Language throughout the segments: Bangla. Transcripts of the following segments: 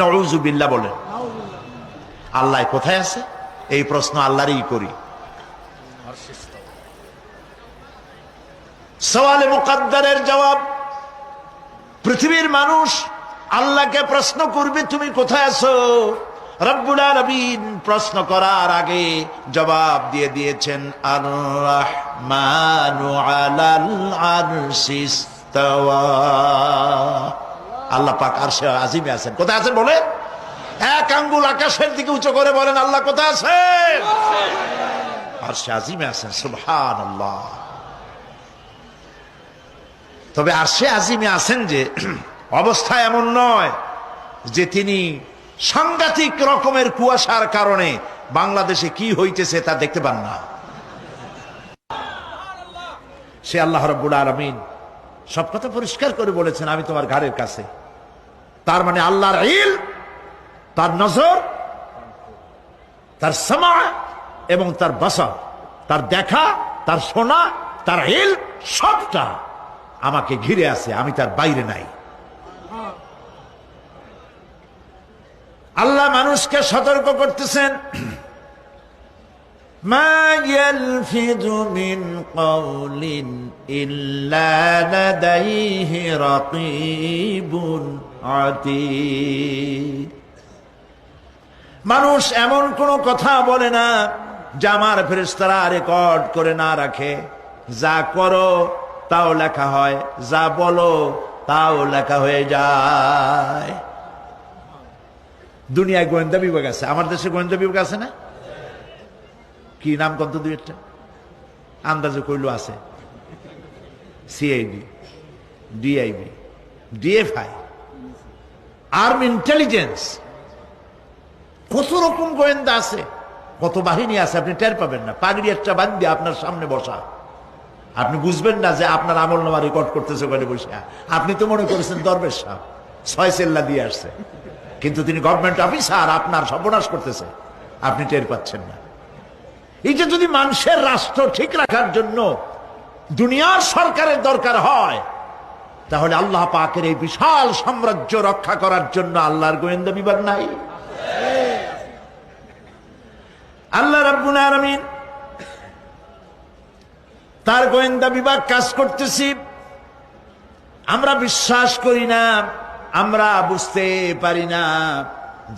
নজুবিল্লা বলেন। আল্লাহ কোথায় আছে? এই প্রশ্ন আল্লাহরই করি। সওয়ালে মুকাদ্দারের জবাব, পৃথিবীর মানুষ আল্লাহকে প্রশ্ন করবে, তুমি কোথায় আছো? রব্বুল আলামিন প্রশ্ন করার আগে জবাব দিয়ে দিয়েছেন আর রহমানু আলাল আরশিস ইস্তাওয়া। আল্লাহ পাক আরশে আজিমে আছেন। কোথায় আছেন বলে এক আঙ্গুল আকাশের দিকে উঁচু করে বলেন, আল্লাহ কোথায় আছেন? আরশে আজিমে আছেন, সুবহানাল্লাহ। তবে আরশে আজিমে আছেন যে, অবস্থা এমন নয় যে তিনি সাংঘাতিক রকমের কুয়াশার কারণে বাংলাদেশে কি হইতেছে তা দেখতে পান না। সে আল্লাহ রব্বুল আলমিন সব কথা পরিষ্কার করে বলেছেন, আমি তোমার ঘাড়ের কাছে। তার মানে আল্লাহর ইল, তার নজর, তার সমা এবং তার বাসা, তার দেখা, তার শোনা, তার ইল, সবটা আমাকে ঘিরে আছে, আমি তার বাইরে নাই। আল্লাহ মানুষকে সতর্ক করতেছেন। ما يلفظ من قول إلا لديه رقيب عتيد মানুষ এমন কোন কথা বলে না যা আমার ফেরেস্তারা রেকর্ড করে না রাখে যা করো তাও লেখা হয় যা বলো তাও লেখা হয়ে যায় দুনিয়ায় গোয়েন্দা বিভাগ আছে আমার দেশে গোয়েন্দা বিভাগ আছে না কি নাম কত দুই একটা? আন্দাজে কইল আছে। CID DIB DFI arm intelligence কত রকম গোয়েন্দা আছে, কত বাহিনী আছে, আপনি টের পাবেন না। পাগড়ি একটা বান্ধি আপনার সামনে বসা। আপনি বুঝবেন না যে আপনার আমল নামা রেকর্ড করতেছে ওখানে বসে। আপনি তো মনে করেছেন দরবেশ সাহেব, ছয় সেল্লা দিয়ে আসছে। কিন্তু তিনি গভর্নমেন্ট অফিসার আপনার সর্বনাশ করতেছে। আপনি টের পাচ্ছেন না। এই যে যদি মানুষের রাষ্ট্র ঠিক রাখার জন্য দুনিয়ার সরকারের দরকার হয়, তাহলে আল্লাহ পাকের এই বিশাল সাম্রাজ্য রক্ষা করার জন্য আল্লাহর গোয়েন্দা বিভাগ নাই। আল্লাহ আলামিন তার গোয়েন্দা বিভাগ কাজ করতেছি। আমরা বিশ্বাস করি না, আমরা বুঝতে পারি না,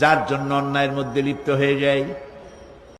যার জন্য অন্যায়ের মধ্যে লিপ্ত হয়ে যাই।